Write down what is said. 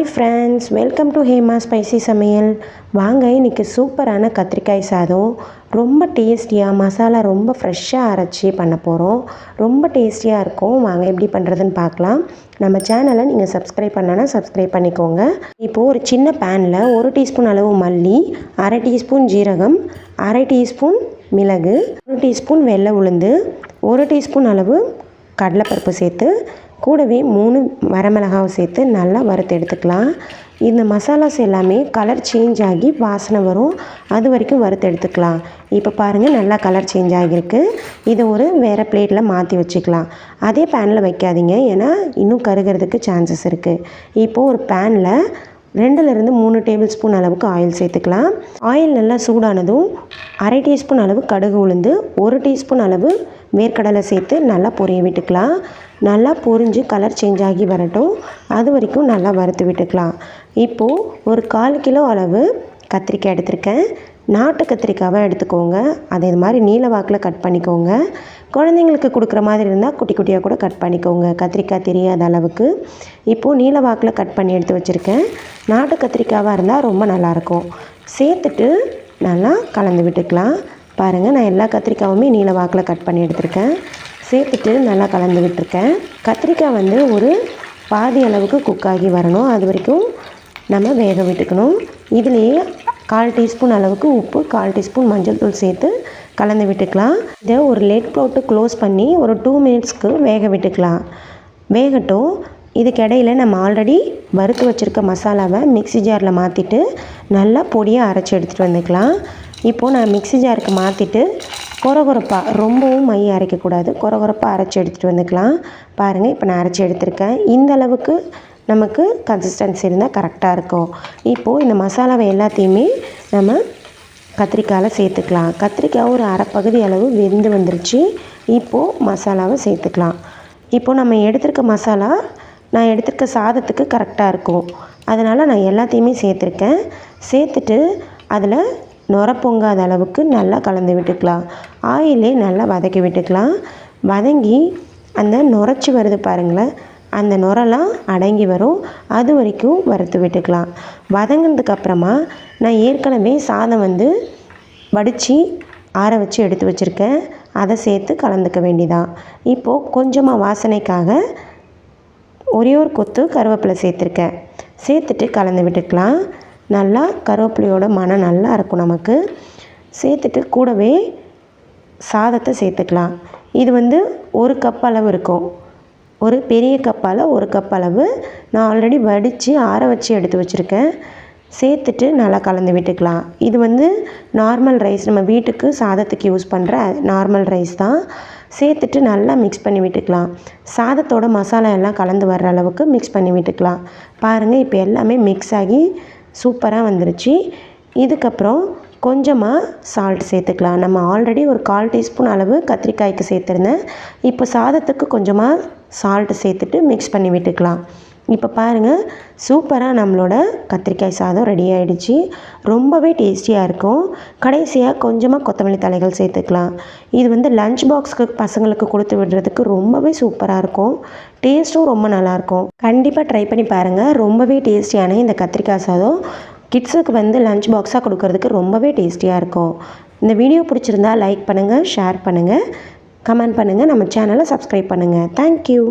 Hi friends welcome to Hema spicy சமையல் வாங்க இன்றைக்கி சூப்பரான கத்திரிக்காய் சாதம். ரொம்ப டேஸ்டியாக மசாலா ரொம்ப ஃப்ரெஷ்ஷாக அரைச்சி பண்ண போகிறோம் ரொம்ப டேஸ்டியாக இருக்கும். வாங்க எப்படி பண்ணுறதுன்னு பார்க்கலாம். நம்ம சேனலை நீங்கள் சப்ஸ்கிரைப் பண்ணனா சப்ஸ்கிரைப் பண்ணிக்கோங்க. இப்போது ஒரு சின்ன பேனில் ஒரு டீஸ்பூன் அளவு மல்லி அரை டீஸ்பூன் ஜீரகம் அரை டீஸ்பூன் மிளகு ஒரு டீஸ்பூன் வெள்ளை உளுந்து ஒரு டீஸ்பூன் அளவு கடலைப்பருப்பு சேர்த்து கூடவே மூணு வரமிளகாவை சேர்த்து நல்லா வறுத்து எடுத்துக்கலாம். இந்த மசாலாஸ் எல்லாமே கலர் சேஞ்ச் ஆகி வாசனை வரும். அது வரைக்கும் வறுத்து எடுத்துக்கலாம். இப்போ பாருங்கள் நல்லா கலர் சேஞ்ச் ஆகியிருக்கு. இதை ஒரு வேறு பிளேட்டில் மாற்றி வச்சுக்கலாம். அதே பேனில் வைக்காதீங்க. ஏன்னா இன்னும் கருகிறதுக்கு சான்சஸ் இருக்குது இப்போது ஒரு பேனில் ரெண்டுலேருந்து மூணு டேபிள் ஸ்பூன் அளவுக்கு ஆயில் சேர்த்துக்கலாம். ஆயில் நல்லா சூடானதும் அரை டீஸ்பூன் அளவு கடுகு உளுந்து ஒரு டீஸ்பூன் அளவு வேர்க்கடலை சேர்த்து நல்லா பொரிய விட்டுக்கலாம். நல்லா பொரிஞ்சு கலர் சேஞ்ச் ஆகி வரட்டும். அது வரைக்கும் நல்லா வறுத்து விட்டுக்கலாம். இப்போது ஒரு கால் கிலோ அளவு கத்திரிக்காய் எடுத்திருக்கேன். நாட்டு கத்திரிக்காவை எடுத்துக்கோங்க. அதை இது மாதிரி நீல வாக்கில் கட் பண்ணிக்கோங்க. குழந்தைங்களுக்கு கொடுக்குற மாதிரி இருந்தால் குட்டி குட்டியாக கூட கட் பண்ணிக்கோங்க. கத்திரிக்காய் தெரியாத அளவுக்கு. இப்போது நீல வாக்கில் கட் பண்ணி எடுத்து வச்சுருக்கேன். நாட்டு கத்திரிக்காவாக இருந்தால் ரொம்ப நல்லாயிருக்கும் சேர்த்துட்டு நல்லா கலந்து விட்டுக்கலாம். பாருங்கள் நான் எல்லா கத்திரிக்காவுமே நீல வாக்கில் கட் பண்ணி எடுத்திருக்கேன். சேர்த்துட்டு நல்லா கலந்து விட்டுருக்கேன் கத்திரிக்காய் வந்து ஒரு பாதி அளவுக்கு குக் ஆகி வரணும். அது வரைக்கும் நம்ம வேக விட்டுக்கணும். இதுலேயே கால் டீஸ்பூன் அளவுக்கு உப்பு கால் டீஸ்பூன் மஞ்சள் தூள் சேர்த்து கலந்து விட்டுக்கலாம். இதை ஒரு லெட் போட்டு க்ளோஸ் பண்ணி ஒரு டூ மினிட்ஸ்க்கு வேக விட்டுக்கலாம். வேகட்டும். இதுக்கு இடையில நம்ம ஆல்ரெடி வறுத்து வச்சுருக்க மசாலாவை மிக்ஸி ஜாரில் மாற்றிட்டு நல்லா பொடியாக அரைச்சி எடுத்துகிட்டு வந்துக்கலாம். இப்போது நான் மிக்ஸி ஜாருக்கு மாற்றிட்டு கொரகொரப்பாக ரொம்பவும் மையம் அரைக்கக்கூடாது. கொரகொரப்பாக அரைச்சி எடுத்துகிட்டு வந்துக்கலாம். பாருங்கள் இப்போ நான் அரைச்சி எடுத்திருக்கேன். இந்த அளவுக்கு நமக்கு கன்சிஸ்டன்சி இருந்தால் கரெக்டாக இருக்கும். இப்போது இந்த மசாலாவை எல்லாத்தையுமே நம்ம கத்திரிக்காயில் சேர்த்துக்கலாம். கத்திரிக்காய் ஒரு அரை பகுதி அளவு வெந்து வந்துருச்சு. இப்போது மசாலாவை சேர்த்துக்கலாம். இப்போது நம்ம எடுத்திருக்க மசாலா நான் எடுத்திருக்க சாதத்துக்கு கரெக்டாக இருக்கும். அதனால் நான் எல்லாத்தையுமே சேர்த்துருக்கேன். சேர்த்துட்டு அதில் நுர பொங்காத அளவுக்கு நல்லா கலந்து விட்டுக்கலாம். ஆயிலே நல்லா வதக்கி விட்டுக்கலாம். வதங்கி அந்த நுரைச்சி வருது பாருங்களேன். அந்த நுரெல்லாம் அடங்கி வரும். அது வரைக்கும் வறுத்து விட்டுக்கலாம். வதங்கினதுக்கப்புறமா நான் ஏற்கனவே சாதம் வந்து வடித்து ஆற வச்சு எடுத்து வச்சுருக்கேன். அதை சேர்த்து கலந்துக்க வேண்டிதான். இப்போது கொஞ்சமாக வாசனைக்காக ஒரே ஒரு கொத்து கருவேப்பிலை சேர்த்துருக்கேன். சேர்த்துட்டு கலந்து விட்டுக்கலாம். நல்லா கருவேப்பிலையோட மனம் நல்லா இருக்கும் நமக்கு. சேர்த்துட்டு கூடவே சாதத்தை சேர்த்துக்கலாம். இது வந்து ஒரு கப் அளவு இருக்கும். ஒரு பெரிய கப்பால் ஒரு கப் அளவு நான் ஆல்ரெடி வடித்து ஆற வச்சு எடுத்து வச்சுருக்கேன். சேர்த்துட்டு நல்லா கலந்து விட்டுக்கலாம். இது வந்து நார்மல் ரைஸ் நம்ம வீட்டுக்கு சாதத்துக்கு யூஸ் பண்ணுற நார்மல் ரைஸ் தான். சேர்த்துட்டு நல்லா மிக்ஸ் பண்ணி விட்டுக்கலாம். சாதத்தோட மசாலா எல்லாம் கலந்து வர்ற அளவுக்கு மிக்ஸ் பண்ணி விட்டுக்கலாம். பாருங்கள் இப்போ எல்லாமே மிக்ஸ் ஆகி சூப்பராக வந்துருச்சு. இதுக்கப்புறம் கொஞ்சமாக சால்ட் சேர்த்துக்கலாம். நம்ம ஆல்ரெடி ஒரு கால் டீஸ்பூன் அளவு கத்திரிக்காய்க்கு சேர்த்துருந்தேன். இப்போ சாதத்துக்கு கொஞ்சமாக சால்ட்டு சேர்த்துட்டு மிக்ஸ் பண்ணி விட்டுக்கலாம். இப்போ பாருங்கள் சூப்பராக நம்மளோட கத்திரிக்காய் சாதம் ரெடி ஆகிடுச்சு ரொம்பவே டேஸ்டியாக இருக்கும். கடைசியாக கொஞ்சமாக கொத்தமல்லி தலைகள் சேர்த்துக்கலாம். இது வந்து லஞ்ச் பாக்ஸ்க்கு பசங்களுக்கு கொடுத்து விடுறதுக்கு ரொம்பவே சூப்பராக இருக்கும். டேஸ்ட்டும் ரொம்ப நல்லாயிருக்கும் கண்டிப்பாக ட்ரை பண்ணி பாருங்கள் ரொம்பவே டேஸ்டியான இந்த கத்திரிக்காய் சாதம். கிட்ஸுக்கு வந்து லஞ்ச் பாக்ஸாக கொடுக்கறதுக்கு ரொம்பவே டேஸ்டியாக இருக்கும். இந்த வீடியோ பிடிச்சிருந்தா லைக் பண்ணுங்கள் ஷேர் பண்ணுங்கள் கமெண்ட் பண்ணுங்கள் நம்ம சேனலை சப்ஸ்கிரைப் பண்ணுங்கள் தேங்க்யூ